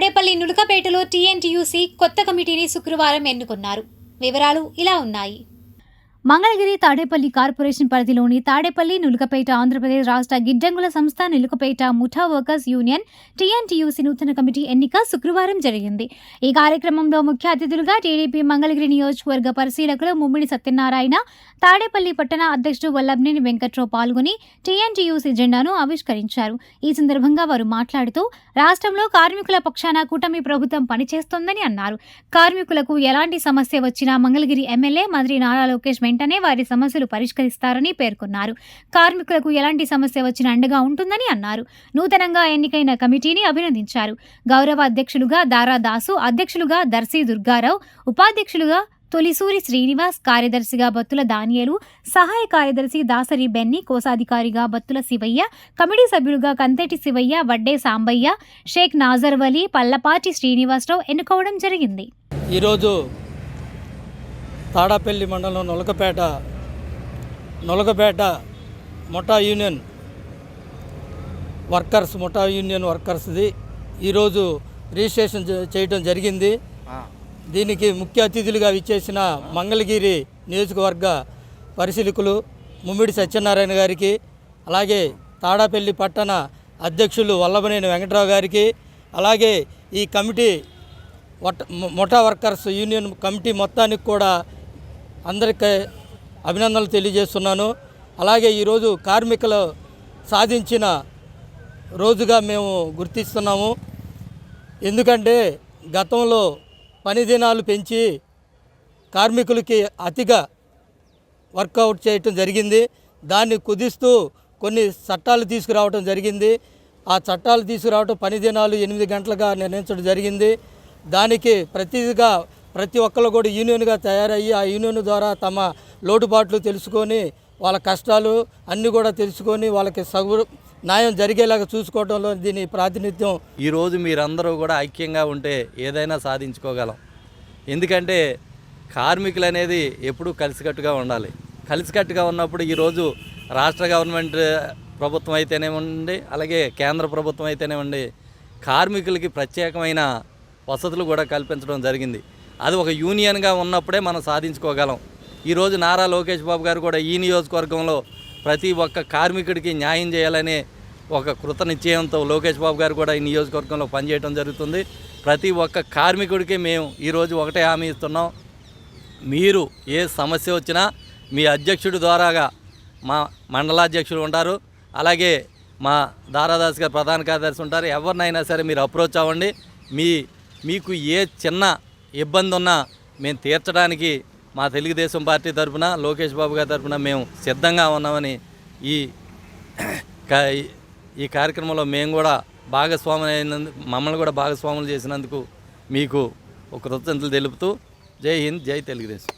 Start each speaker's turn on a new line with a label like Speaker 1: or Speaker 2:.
Speaker 1: Tadepalli నులకపేటలో TNTUC కొత్త కమిటీని శుక్రవారం ఎన్నుకున్నారు. వివరాలు ఇలా ఉన్నాయి. మంగళగిరి తాడేపల్లి కార్పొరేషన్ పరిధిలోని తాడేపల్లి నులకపేట ఆంధ్రప్రదేశ్ రాష్ట్ర గిడ్డంగుల సంస్థ నులకపేట ముఠా వర్కర్స్ యూనియన్ టీఎన్టీయూసీ నూతన కమిటీ ఎన్నిక శుక్రవారం జరిగింది. ఈ కార్యక్రమంలో ముఖ్య అతిథులుగా టీడీపీ మంగళగిరి నియోజకవర్గ పరిశీలకులు ముమ్మిడి సత్యనారాయణ తాడేపల్లి పట్టణ అధ్యక్షుడు వల్లభనేని వెంకట్రావు పాల్గొని టీఎన్టీయూసీ జెండాను ఆవిష్కరించారు. ఈ సందర్భంగా వారు మాట్లాడుతూ రాష్ట్రంలో కార్మికుల పక్షాన కూటమి ప్రభుత్వం పనిచేస్తోందని అన్నారు. కార్మికులకు ఎలాంటి సమస్య వచ్చినా మంగళగిరి ఎమ్మెల్యే మంత్రి నారా లోకేష్ వెంటనే వారి సమస్యలు పరిష్కరిస్తారని పేర్కొన్నారు. కార్మికులకు ఎలాంటి సమస్య వచ్చిన అండగా ఉంటుందని అన్నారు. నూతనంగా ఎన్నికైన కమిటీని అభినందించారు. గౌరవ అధ్యక్షులుగా దారా దాసు అధ్యక్షులుగా దర్శి దుర్గారావు ఉపాధ్యక్షులుగా తొలిసూరి శ్రీనివాస్ కార్యదర్శిగా బత్తుల దానియలు సహాయ కార్యదర్శి దాసరి బెన్ని కోశాధికారిగా బత్తుల శివయ్య కమిటీ సభ్యులుగా కంతేటి శివయ్య వడ్డే సాంబయ్య షేక్ నాజర్వలి పల్లపాటి శ్రీనివాసరావు ఎన్నుకోవడం జరిగింది.
Speaker 2: ఈరోజు తాడాపల్లి మండలం నొలకపేట నొలకపేట మొఠా యూనియన్ వర్కర్స్ మొఠా యూనియన్ వర్కర్స్ది ఈరోజు రిజిస్ట్రేషన్ చేయడం జరిగింది. దీనికి ముఖ్య అతిథులుగా విచ్చేసిన మంగళగిరి నియోజకవర్గ పరిశీలకులు ముమ్మిడి సత్యనారాయణ గారికి అలాగే తాడాపల్లి పట్టణ అధ్యక్షులు వల్లభనేని వెంకట్రావు గారికి అలాగే ఈ కమిటీ వట్ మొఠా వర్కర్స్ యూనియన్ కమిటీ మొత్తానికి కూడా అందరికీ అభినందనలు తెలియజేస్తున్నాను. అలాగే ఈరోజు కార్మికులు సాధించిన రోజుగా మేము గుర్తిస్తున్నాము. ఎందుకంటే గతంలో పని దినాలు పెంచి కార్మికులకి అతిగా వర్కౌట్ చేయటం జరిగింది. దాన్ని కుదిస్తూ కొన్ని చట్టాలు తీసుకురావడం జరిగింది. ఆ చట్టాలు తీసుకురావటం పని దినాలు ఎనిమిది గంటలుగా నిర్ణయించడం జరిగింది. దానికి ప్రతిగా ప్రతి ఒక్కరు కూడా యూనియన్గా తయారయ్యి ఆ యూనియన్ ద్వారా తమ లోటుపాట్లు తెలుసుకొని వాళ్ళ కష్టాలు అన్నీ కూడా తెలుసుకొని వాళ్ళకి సగు న్యాయం జరిగేలాగా చూసుకోవడంలో దీని ప్రాతినిధ్యం.
Speaker 3: ఈరోజు మీరందరూ కూడా ఐక్యంగా ఉంటే ఏదైనా సాధించుకోగలం. ఎందుకంటే కార్మికులు అనేది ఎప్పుడూ కలిసికట్టుగా ఉండాలి. కలిసికట్టుగా ఉన్నప్పుడు ఈరోజు రాష్ట్ర గవర్నమెంట్ ప్రభుత్వం అయితేనేమండి అలాగే కేంద్ర ప్రభుత్వం అయితేనేమండి కార్మికులకి ప్రత్యేకమైన వసతులు కూడా కల్పించడం జరిగింది. అది ఒక యూనియన్గా ఉన్నప్పుడే మనం సాధించుకోగలం. ఈరోజు నారా లోకేష్ బాబు గారు కూడా ఈ నియోజకవర్గంలో ప్రతి ఒక్క కార్మికుడికి న్యాయం చేయాలనే ఒక కృత నిశ్చయంతో లోకేష్ బాబు గారు కూడా ఈ నియోజకవర్గంలో పనిచేయడం జరుగుతుంది. ప్రతి ఒక్క కార్మికుడికి మేము ఈరోజు ఒకటే హామీ ఇస్తున్నాం. మీరు ఏ సమస్య వచ్చినా మీ అధ్యక్షుడి ద్వారాగా మా మండలాధ్యక్షుడు ఉంటారు. అలాగే మా దారాదాస్ గారు ప్రధాన కార్యదర్శి ఉంటారు. ఎవరినైనా సరే మీరు అప్రోచ్ అవ్వండి. మీ మీకు ఏ చిన్న ఇబ్బంది ఉన్నా మేము తీర్చడానికి మా తెలుగుదేశం పార్టీ తరఫున లోకేష్ బాబు గారి తరఫున మేము సిద్ధంగా ఉన్నామని ఈ ఈ కార్యక్రమంలో మేము కూడా భాగస్వామి అయినందుకు మమ్మల్ని కూడా భాగస్వాములు చేసినందుకు మీకు ఒక కృతజ్ఞతలు తెలుపుతూ జై హింద్ జై తెలుగుదేశం.